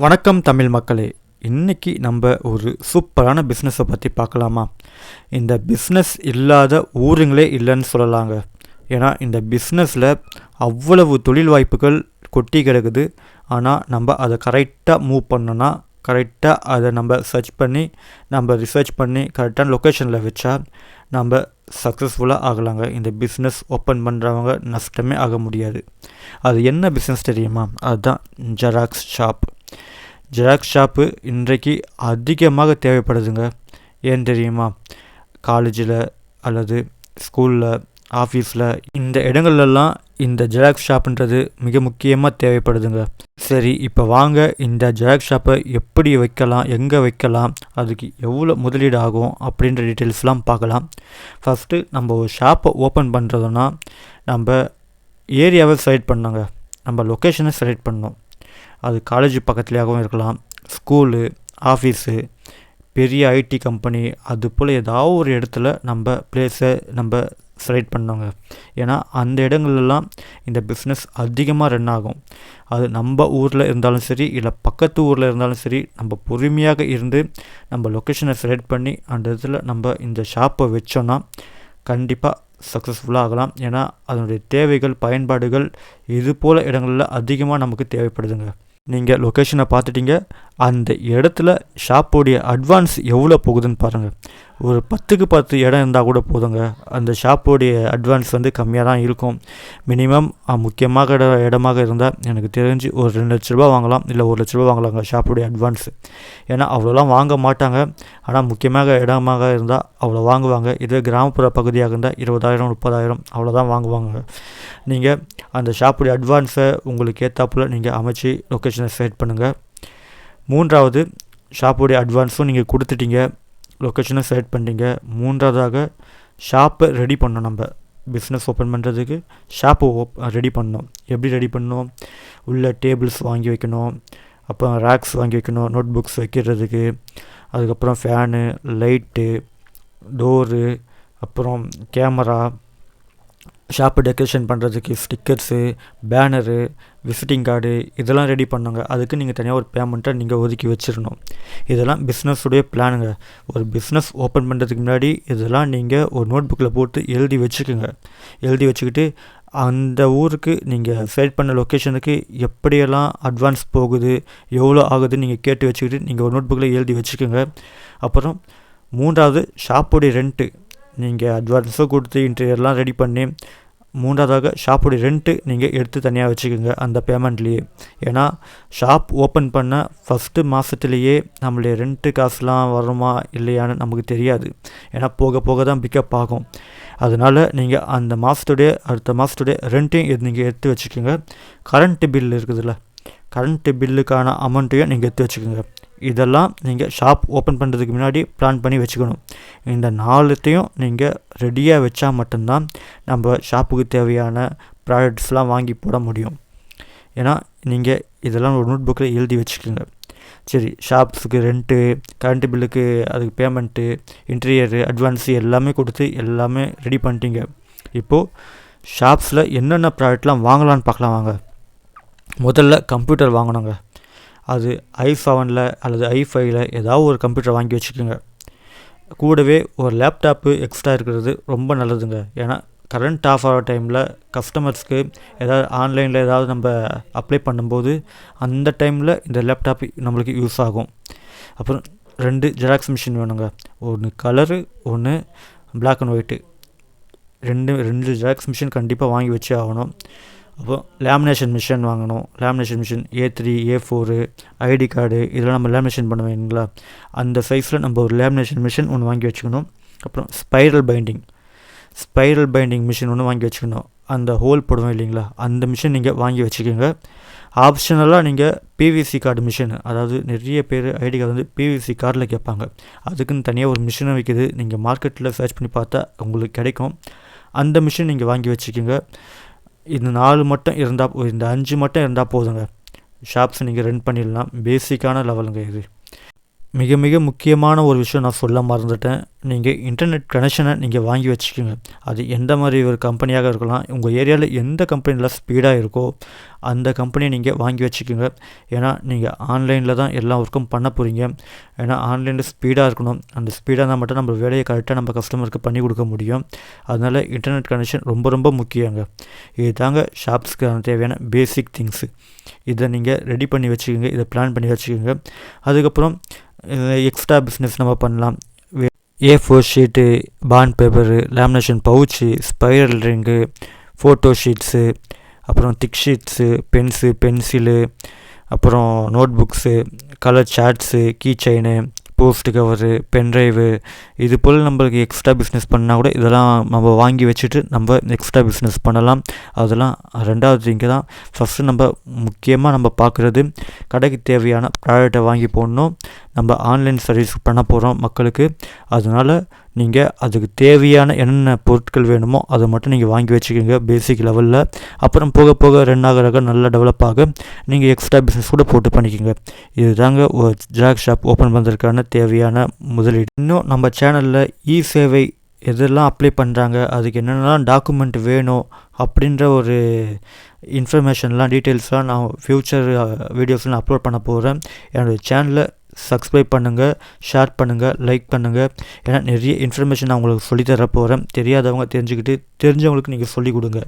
வணக்கம் தமிழ் மக்களே. இன்னைக்கு நம்ம ஒரு சூப்பரான பிஸ்னஸை பற்றி பார்க்கலாமா? இந்த பிஸ்னஸ் இல்லாத ஊருங்களே இல்லைன்னு சொல்லலாங்க. ஏன்னா இந்த பிஸ்னஸில் அவ்வளவு தொழில் வாய்ப்புகள் கொட்டி கிடக்குது. ஆனால் நம்ம அதை கரெக்டாக மூவ் பண்ணோன்னா கரெக்டாக அதை நம்ம சர்ச் பண்ணி நம்ம ரிசர்ச் பண்ணி கரெக்டான லொக்கேஷனில் வச்சா நம்ம சக்ஸஸ்ஃபுல்லாக ஆகலாங்க. இந்த பிஸ்னஸ் ஓப்பன் பண்ணுறவங்க நஷ்டமே ஆக முடியாது. அது என்ன பிஸ்னஸ் தெரியுமா? அதுதான் ஜெராக்ஸ் ஷாப் ஜெராக்ஸ் ஷாப்பு இன்றைக்கு அதிகமாக தேவைப்படுதுங்க. ஏன் தெரியுமா? காலேஜில் அல்லது ஸ்கூலில் ஆஃபீஸில் இந்த இடங்கள்லாம் இந்த ஜெராக்ஸ் ஷாப்புன்றது மிக முக்கியமாக தேவைப்படுதுங்க. சரி இப்போ வாங்க. இந்த ஜெராக்ஸ் ஷாப்பை எப்படி வைக்கலாம்? எங்கே வைக்கலாம்? அதுக்கு எவ்வளோ முதலீடு ஆகும்? அப்படின்ற டீட்டெயில்ஸ்லாம் பார்க்கலாம். ஃபஸ்ட்டு நம்ம ஒரு ஷாப்பை ஓப்பன் பண்ணுறதுன்னா நம்ம ஏரியாவை செலக்ட் பண்ணோங்க நம்ம லொக்கேஷனை செலக்ட் பண்ணோம் அது காலேஜ் பக்கத்துலேயாகவும் இருக்கலாம். ஸ்கூலு ஆஃபீஸு பெரிய ஐடி கம்பெனி அது போல் ஏதாவது ஒரு இடத்துல நம்ம பிளேஸை நம்ம செலக்ட் பண்ணோங்க. ஏன்னா அந்த இடங்கள்லாம் இந்த பிஸ்னஸ் அதிகமாக ரன் ஆகும். அது நம்ம ஊரில் இருந்தாலும் சரி இல்லை பக்கத்து ஊரில் இருந்தாலும் சரி நம்ம பொறுமையாக இருந்து நம்ம லொக்கேஷனை செலக்ட் பண்ணி அந்த இடத்துல நம்ம இந்த ஷாப்பை வச்சோன்னா கண்டிப்பாக சக்ஸஸ்ஃபுல்லாக ஆகலாம். ஏன்னா அதனுடைய தேவைகள் பயன்பாடுகள் இது போல் இடங்களில் அதிகமாக நமக்கு தேவைப்படுதுங்க. நீங்கள் லொக்கேஷனை பார்த்துட்டீங்க. அந்த இடத்துல ஷாப்போடைய அட்வான்ஸ் எவ்வளோ போகுதுன்னு பாருங்கள் ஒரு பத்துக்கு பத்து இடம் இருந்தால் கூட போதுங்க. அந்த ஷாப்போடைய அட்வான்ஸ் வந்து கம்மியாக தான் இருக்கும். மினிமம் முக்கியமாக இடமாக இருந்தால் எனக்கு தெரிஞ்சு ஒரு ரெண்டு லட்ச ரூபா வாங்கலாம். இல்லை ஒரு லட்ச ரூபா வாங்கலாங்க ஷாப்போடைய அட்வான்ஸ் ஏன்னா அவ்வளோலாம் வாங்க மாட்டாங்க. ஆனால் முக்கியமாக இடமாக இருந்தால் அவ்வளோ வாங்குவாங்க. இதே கிராமப்புற பகுதியாக இருந்தால் இருபதாயிரம் முப்பதாயிரம் அவ்வளோதான் வாங்குவாங்க. நீங்கள் அந்த ஷாப்புடைய அட்வான்ஸை உங்களுக்கு ஏற்றாப்புல நீங்கள் அமைச்சு லொக்கேஷனை செலக்ட் பண்ணுங்கள் மூன்றாவது ஷாப்புடைய அட்வான்ஸும் நீங்கள் கொடுத்துட்டீங்க. லொக்கேஷனை செலக்ட் பண்ணுறீங்க மூன்றாவதாக ஷாப்பை ரெடி பண்ணோம் நம்ம. பிஸ்னஸ் ஓப்பன் பண்ணுறதுக்கு ஷாப்பை ஓப் ரெடி பண்ணோம் எப்படி ரெடி பண்ணோம் உள்ள டேபிள்ஸ் வாங்கி வைக்கணும். அப்புறம் ரேக்ஸ் வாங்கி வைக்கணும். நோட் புக்ஸ் வைக்கிறதுக்கு. அதுக்கப்புறம் ஃபேனு லைட்டு டோரு அப்புறம் கேமரா ஷாப்பு டெக்கரேஷன் பண்ணுறதுக்கு ஸ்டிக்கர்ஸு பேனரு விசிட்டிங் கார்டு இதெல்லாம் ரெடி பண்ணுங்க. அதுக்கு நீங்கள் தனியாக ஒரு பேமெண்ட்டை நீங்கள் ஒதுக்கி வச்சிடணும் இதெல்லாம் பிஸ்னஸுடைய பிளானுங்க ஒரு பிஸ்னஸ் ஓப்பன் பண்ணுறதுக்கு முன்னாடி இதெல்லாம் நீங்கள் ஒரு நோட் புக்கில் போட்டு எழுதி வச்சுக்கோங்க. எழுதி வச்சுக்கிட்டு அந்த ஊருக்கு நீங்கள் செலக்ட் பண்ண லொக்கேஷனுக்கு எப்படியெல்லாம் அட்வான்ஸ் போகுது எவ்வளோ ஆகுதுன்னு நீங்கள் கேட்டு வச்சுக்கிட்டு நீங்கள் ஒரு நோட் புக்கில் எழுதி வச்சுக்கோங்க. அப்புறம் மூன்றாவது ஷாப்புடைய ரெண்ட்டு நீங்கள் அட்வான்ஸோ கொடுத்து இன்டீரியர்லாம் ரெடி பண்ணி மூன்றாவதாக ஷாப்புடைய ரெண்ட்டு நீங்கள் எடுத்து தனியாக வச்சுக்கோங்க அந்த பேமெண்ட்லேயே ஏன்னா ஷாப் ஓப்பன் பண்ண ஃபஸ்ட்டு மாதத்துலேயே நம்மளுடைய ரெண்ட்டு காசுலாம் வருமா இல்லையான்னு நமக்கு தெரியாது. ஏன்னா போக போக தான் பிக்கப் ஆகும். அதனால் நீங்கள் அந்த மாதத்துடைய அடுத்த மாதத்துடைய ரெண்ட்டையும் நீங்கள் எடுத்து வச்சுக்கோங்க. கரண்ட்டு பில் இருக்குதுல்ல. கரண்ட்டு பில்லுக்கான அமௌண்ட்டையும் நீங்கள் எடுத்து வச்சுக்கோங்க. இதெல்லாம் நீங்கள் ஷாப் ஓப்பன் பண்ணுறதுக்கு முன்னாடி பிளான் பண்ணி வச்சுக்கணும். இந்த நாலுத்தையும் நீங்கள் ரெடியாக வச்சா மட்டும்தான் நம்ம ஷாப்புக்கு தேவையான ப்ராடக்ட்ஸ்லாம் வாங்கி போட முடியும். ஏன்னா நீங்கள் இதெல்லாம் ஒரு நோட் புக்கில் எழுதி வச்சுக்கோங்க. சரி ஷாப்ஸுக்கு ரெண்ட்டு கரண்ட்டு பில்லுக்கு அதுக்கு பேமெண்ட்டு இன்டீரியரு அட்வான்ஸு எல்லாமே கொடுத்து எல்லாமே ரெடி பண்ணிட்டீங்க. இப்போது ஷாப்ஸில் என்னென்ன ப்ராடக்ட்லாம் வாங்கலான்னு பார்க்கலாம் வாங்க. முதல்ல கம்ப்யூட்டர் வாங்கணுங்க. அது ஐ செவனில் அல்லது ஐ ஃபைவ்ல ஏதாவது ஒரு கம்ப்யூட்டர் வாங்கி வச்சுக்கோங்க. கூடவே ஒரு லேப்டாப்பு எக்ஸ்ட்ரா இருக்கிறது ரொம்ப நல்லதுங்க. ஏன்னா கரண்ட் ஆஃப் ஆகிற டைமில் கஸ்டமர்ஸ்க்கு ஏதாவது ஆன்லைனில் ஏதாவது நம்ம அப்ளை பண்ணும்போது அந்த டைமில் இந்த லேப்டாப் நம்மளுக்கு யூஸ் ஆகும். அப்புறம் ரெண்டு ஜெராக்ஸ் மிஷின் வேணுங்க. ஒன்று கலரு ஒன்று பிளாக் அண்ட் ஒயிட்டு ரெண்டு ரெண்டு ஜெராக்ஸ் மிஷின் கண்டிப்பாக வாங்கி வச்சே ஆகணும். அப்போ லேமினேஷன் மிஷின் வாங்கணும். Lamination machine A three A four ID card இதெல்லாம் நம்ம லேமினேஷன் பண்ணுவீங்களா அந்த சைஸில் நம்ம ஒரு லேமினேஷன் மிஷின் ஒன்று வாங்கி வச்சுக்கணும். அப்புறம் spiral binding spiral binding machine ஒன்று வாங்கி வச்சுக்கணும். அந்த ஹோல் போடுவோம் இல்லைங்களா? அந்த மிஷின் நீங்கள் வாங்கி வச்சுக்கோங்க. ஆப்ஷனலாக நீங்கள் பிவிசி கார்டு மிஷின் அதாவது நிறைய பேர் ஐடி கார்டு வந்து பிவிசி கார்டில் கேட்பாங்க. அதுக்குன்னு தனியாக ஒரு மிஷினை வைக்கிது நீங்கள் மார்க்கெட்டில் சர்ச் பண்ணி பார்த்தா உங்களுக்கு கிடைக்கும். அந்த மிஷின் நீங்கள் வாங்கி வச்சுக்கோங்க. இந்த நாலு மட்டும் இருந்தால் இந்த அஞ்சு மட்டும் இருந்தால் போதுங்க. ஷாப்ஸ் நீங்கள் ரன் பண்ணிடலாம். பேசிக்கான லெவலுங்க இது. மிக மிக முக்கியமான ஒரு விஷயம் நான் சொல்ல மறந்துட்டேன். நீங்கள் இன்டர்நெட் கனெக்ஷனை நீங்கள் வாங்கி வச்சுக்கோங்க. அது எந்த மாதிரி ஒரு கம்பெனியாக இருக்கலாம் உங்கள் ஏரியாவில் எந்த கம்பெனியில் ஸ்பீடாக இருக்கோ அந்த கம்பெனியை நீங்கள் வாங்கி வச்சுக்கோங்க. ஏன்னா நீங்கள் ஆன்லைனில் தான் எல்லா ஒர்க்கும் பண்ண போகிறீங்க ஏன்னா ஆன்லைனில் ஸ்பீடாக இருக்கணும். அந்த ஸ்பீடாக இருந்தால் மட்டும் நம்ம வேலையை கரெக்டாக நம்ம கஸ்டமருக்கு பண்ணி கொடுக்க முடியும். அதனால் இன்டர்நெட் கனெக்ஷன் ரொம்ப ரொம்ப முக்கியங்க. இது தாங்க ஷாப்ஸ்க்கு தேவையான பேசிக் திங்ஸு இதை நீங்கள் ரெடி பண்ணி வச்சுக்கோங்க. இதை பிளான் பண்ணி வச்சுக்கோங்க. அதுக்கப்புறம் எக்ஸ்ட்ரா பிஸ்னஸ் நம்ம பண்ணலாம். A four sheet bond paper lamination pouch spiral ring photo sheets அப்புறம் திக் ஷீட்ஸு பென்ஸு பென்சிலு அப்புறம் notebooks colour charts key chain post cover pendrive இது போல் நம்மளுக்கு எக்ஸ்ட்ரா பிஸ்னஸ் பண்ணால் கூட இதெல்லாம் நம்ம வாங்கி வச்சுட்டு நம்ம எக்ஸ்ட்ரா பிஸ்னஸ் பண்ணலாம். அதெல்லாம் ரெண்டாவது இங்கே தான். ஃபஸ்ட்டு நம்ம முக்கியமாக நம்ம பார்க்குறது கடைக்கு தேவையான ப்ராடக்டை வாங்கி போடணும். நம்ம ஆன்லைன் சர்வீஸ் பண்ண போகிறோம் மக்களுக்கு. அதனால் நீங்கள் அதுக்கு தேவையான என்னென்ன பொருட்கள் வேணுமோ அதை மட்டும் நீங்கள் வாங்கி வச்சுக்கோங்க பேசிக் லெவலில் அப்புறம் போக போக ரெண்டாக ரக நல்லா டெவலப் ஆக நீங்கள் எக்ஸ்ட்ரா பிஸ்னஸ் கூட போட்டு பண்ணிக்கோங்க. இதுதாங்க ஒரு ஜெராக்ஸ் ஷாப் ஓப்பன் பண்ணுறதுக்கான தேவையான முதலீடு. இன்னும் நம்ம சேனலில் இ சேவை எதெல்லாம் அப்ளை பண்ணுறாங்க அதுக்கு என்னென்னலாம் டாக்குமெண்ட் வேணும் அப்படின்ற ஒரு இன்ஃபர்மேஷன்லாம் டீட்டெயில்ஸ்லாம் நான் ஃப்யூச்சர் வீடியோஸில் அப்லோட் பண்ண போகிறேன் என்னோடய சேனலை சப்ஸ்கிரைப் பண்ணுங்கள் ஷேர் பண்ணுங்கள் லைக் பண்ணுங்கள் ஏன்னா நிறைய இன்ஃபர்மேஷன் நான் உங்களுக்கு சொல்லித்தர போகிறேன் தெரியாதவங்க தெரிஞ்சுக்கிட்டு தெரிஞ்சவங்களுக்கு நீங்கள் சொல்லிக் கொடுங்க.